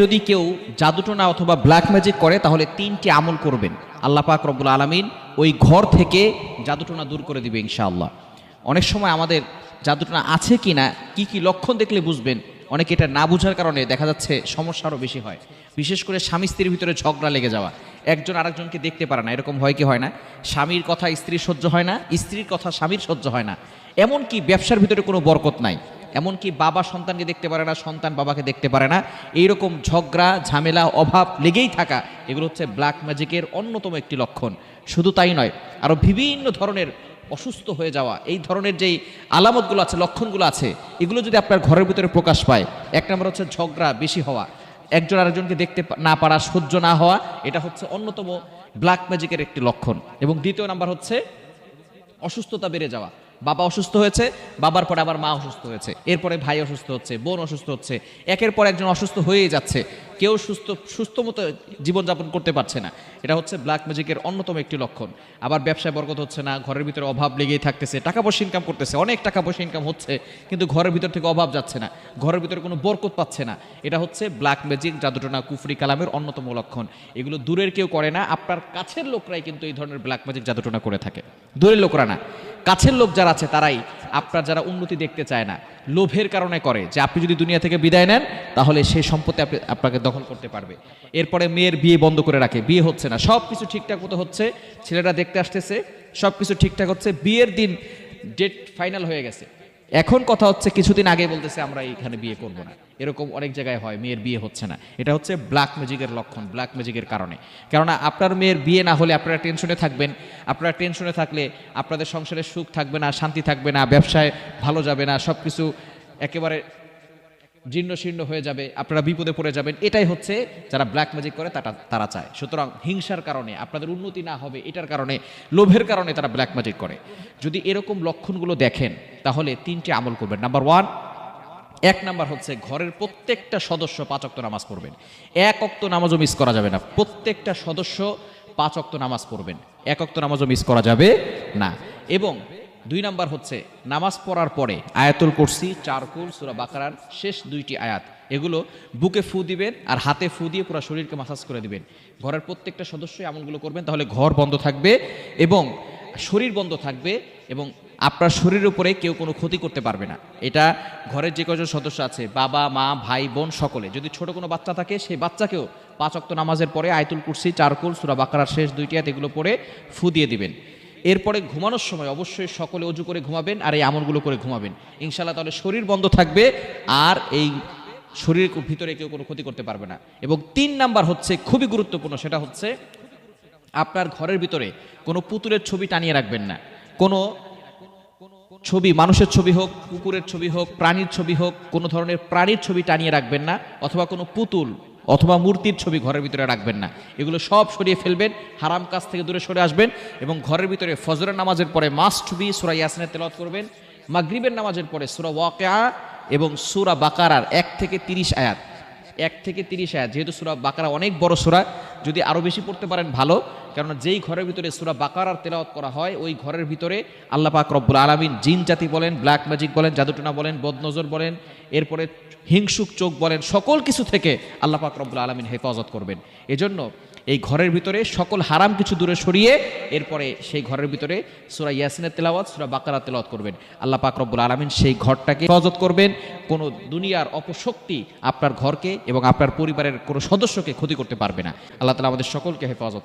যদি কেউ জাদুটোনা অথবা ব্ল্যাক ম্যাজিক করে, তাহলে তিনটি আমল করবেন। আল্লাহ পাক রব্বুল আলমিন ওই ঘর থেকে জাদুটোনা দূর করে দিবে ইনশাআল্লাহ। অনেক সময় আমাদের জাদুটোনা আছে কি না কী কী লক্ষণ দেখলে বুঝবেন। অনেকে এটা না বোঝার কারণে দেখা যাচ্ছে সমস্যা আরও বেশি হয়। বিশেষ করে স্বামী স্ত্রীর ভিতরে ঝগড়া লেগে যাওয়া। একজন আরেকজনকে দেখতে পারে না, এরকম হয় কি হয় না? স্বামীর কথা স্ত্রীর সহ্য হয় না, স্ত্রীর কথা স্বামীর সহ্য হয় না। এমনকি ব্যবসার ভিতরে কোনো বরকত নাই। এমনকি বাবা সন্তানকে দেখতে পারে না, সন্তান বাবাকে দেখতে পারে না। এইরকম ঝগড়া, ঝামেলা, অভাব লেগেই থাকা এগুলো হচ্ছে ব্ল্যাক ম্যাজিকের অন্যতম একটি লক্ষণ। শুধু তাই নয় আরও বিভিন্ন ধরনের অসুস্থ হয়ে যাওয়া, এই ধরনের যেই আলামতগুলো আছে, লক্ষণগুলো আছে, এগুলো যদি আপনার ঘরের ভিতরে প্রকাশ পায়, এক নম্বর হচ্ছে ঝগড়া বেশি হওয়া, একজন আরেকজনকে দেখতে না পারা, সহ্য না হওয়া, এটা হচ্ছে অন্যতম ব্ল্যাক ম্যাজিকের একটি লক্ষণ। এবং দ্বিতীয় নাম্বার হচ্ছে অসুস্থতা বেড়ে যাওয়া। বাবা অসুস্থ হয়েছে, বাবার পরে আবার মা অসুস্থ হয়েছে, এরপরে ভাই অসুস্থ হচ্ছে, বোন অসুস্থ হচ্ছে, একের পর একজন অসুস্থ হয়েই যাচ্ছে। কেউ সুস্থ সুস্থ মতো জীবনযাপন করতে পারছে না। এটা হচ্ছে ব্ল্যাক ম্যাজিকের অন্যতম একটি লক্ষণ। আবার ব্যবসায় বরকত হচ্ছে না, ঘরের ভিতরে অভাব লেগেই থাকতেছে, টাকা পয়সা ইনকাম করতেছে, অনেক টাকা পয়সা ইনকাম হচ্ছে, কিন্তু ঘরের ভিতর থেকে অভাব যাচ্ছে না, ঘরের ভিতরে কোনো বরকত পাচ্ছে না। এটা হচ্ছে ব্ল্যাক ম্যাজিক জাদুটনা কুফরি কালামের অন্যতম লক্ষণ। এগুলো দূরের কেউ করে না, আপনার কাছের লোকরাই কিন্তু এই ধরনের ব্ল্যাক ম্যাজিক জাদুটনা করে থাকে। দূরের লোকরা না। কাছের লোক যারা আছে তারাই, আপনার যারা উন্নতি দেখতে চায় না, লোভের কারণে করে যে আপনি যদি দুনিয়া থেকে বিদায় নেন, তাহলে সেই সম্পত্তি আপনি, আপনাকে দখল করতে পারবে। এরপরে মেয়ের বিয়ে বন্ধ করে রাখে, বিয়ে হচ্ছে না সব কিছু ঠিকঠাক মতো হচ্ছে ছেলেরা দেখতে আসতেছে সব কিছু ঠিকঠাক হচ্ছে, বিয়ের দিন ডেট ফাইনাল হয়ে গেছে। এখন কথা হচ্ছে, কিছুদিন আগে বলতেছে, আমরা এখানে বিয়ে করব না। এরকম অনেক জায়গায় হয়, মেয়ের বিয়ে হচ্ছে না। এটা হচ্ছে ব্ল্যাক ম্যাজিকের লক্ষণ ব্ল্যাক ম্যাজিকের কারণে। কেননা আপনার মেয়ের বিয়ে না হলে আপনারা টেনশনে থাকবেন। আপনারা টেনশনে থাকলে আপনাদের সংসারে সুখ থাকবে না, শান্তি থাকবে না, ব্যবসায় ভালো যাবে না সব কিছু একেবারে জীর্ণ শীর্ণ হয়ে যাবে, আপনারা বিপদে পড়ে যাবেন। এটাই হচ্ছে যারা ব্ল্যাক ম্যাজিক করে, তারা তারা চায়। সুতরাং হিংসার কারণে, আপনাদের উন্নতি না হবে, এটার কারণে, লোভের কারণে তারা ব্ল্যাক ম্যাজিক করে। যদি এরকম লক্ষণগুলো দেখেন, তাহলে তিনটি আমল করবেন। নাম্বার ওয়ান এক নাম্বার হচ্ছে ঘরের প্রত্যেকটা সদস্য পাঁচ অক্ত নামাজ পড়বেন। এক অক্ত নামাজও মিস করা যাবে না। প্রত্যেকটা সদস্য পাঁচ অক্ত নামাজ পড়বেন। এক অক্ত নামাজও মিস করা যাবে না। এবং দুই নাম্বার হচ্ছে, নামাজ পড়ার পরে আয়াতুল কুরসি, চারকুল, সুরা বাকারার শেষ দুইটি আয়াত, এগুলো বুকে ফু দিবেন আর হাতে ফু দিয়ে পুরো শরীরকে মাসাজ করে দিবেন। ঘরের প্রত্যেকটা সদস্যই এমনগুলো করবেন, তাহলে ঘর বন্ধ থাকবে এবং শরীর বন্ধ থাকবে এবং আপনার শরীরের উপরে কেউ কোনো ক্ষতি করতে পারবে না। এটা ঘরের যে কজন সদস্য আছে, বাবা, মা, ভাই, বোন, সকলে, যদি ছোট কোনো বাচ্চা থাকে, সেই বাচ্চাকেও পাঁচ অক্ত নামাজের পরে আয়তুল কুরসি, চারকুল, সুরা বাকারার শেষ দুইটি আয়াত এগুলো পরে ফু দিয়ে দিবেন। এরপরে ঘুমানোর সময় অবশ্যই সকলে অজু করে ঘুমাবেন আর এই আমলগুলো করে ঘুমাবেন। ইনশাল্লাহ তাহলে শরীর বন্ধ থাকবে আর এই শরীরের ভিতরে কেউ কোনো ক্ষতি করতে পারবে না। এবং তিন নাম্বার হচ্ছে খুবই গুরুত্বপূর্ণ, সেটা হচ্ছে আপনার ঘরের ভিতরে কোনো পুতুলের ছবি টানিয়ে রাখবেন না। কোনো ছবি, মানুষের ছবি হোক, কুকুরের ছবি হোক, প্রাণীর ছবি হোক, কোনো ধরনের প্রাণীর ছবি টানিয়ে রাখবেন না অথবা কোনো পুতুল অথবা মূর্তির ছবি ঘরের ভিতরে রাখবেন না। এগুলো সব সরিয়ে ফেলবেন, হারাম কাজ থেকে দূরে সরে আসবেন এবং ঘরের ভিতরে ফজরের নামাজের পরে মাস্ট বি সুরা ইয়াসিনের তেলত করবেন, মাগরিবের নামাজের পরে সুরা ওয়াকা এবং সুরা বাকারার এক থেকে তিরিশ আয়াত। এক থেকে তিরিশ আয়াত, যেহেতু সুরা বাকারা অনেক বড় সুরা, যদি আরও বেশি পড়তে পারেন ভালো। কেননা যেই ঘরের ভিতরে সুরা বাকারার তেলাওয়াত করা হয়, ওই ঘরের ভিতরে আল্লাহ পাক রব্বুল আলমিন জিন জাতি বলেন, ব্ল্যাক ম্যাজিক বলেন, জাদুটনা বলেন, বদনজর বলেন, এরপরে হিংসুক চোখ বলেন, সকল কিছু থেকে আল্লাহ পাক রব্বুল আলমিন হেফাজত করবেন। এজন্য এই ঘরের ভিতরে সকল হারাম কিছু দূরে সরিয়ে এরপরে সেই ঘরের ভিতরে সুরা ইয়াসিনের তেলাওয়াত, সুরা বাকারা তেলাওয়াত করবেন। আল্লাহ পাক রব্বুল আলমিন সেই ঘরটাকে হেফাজত করবেন। কোনো দুনিয়ার অপশক্তি আপনার ঘরকে এবং আপনার পরিবারের কোনো সদস্যকে ক্ষতি করতে পারবে না। আল্লাহ তালা আমাদের সকলকে হেফাজত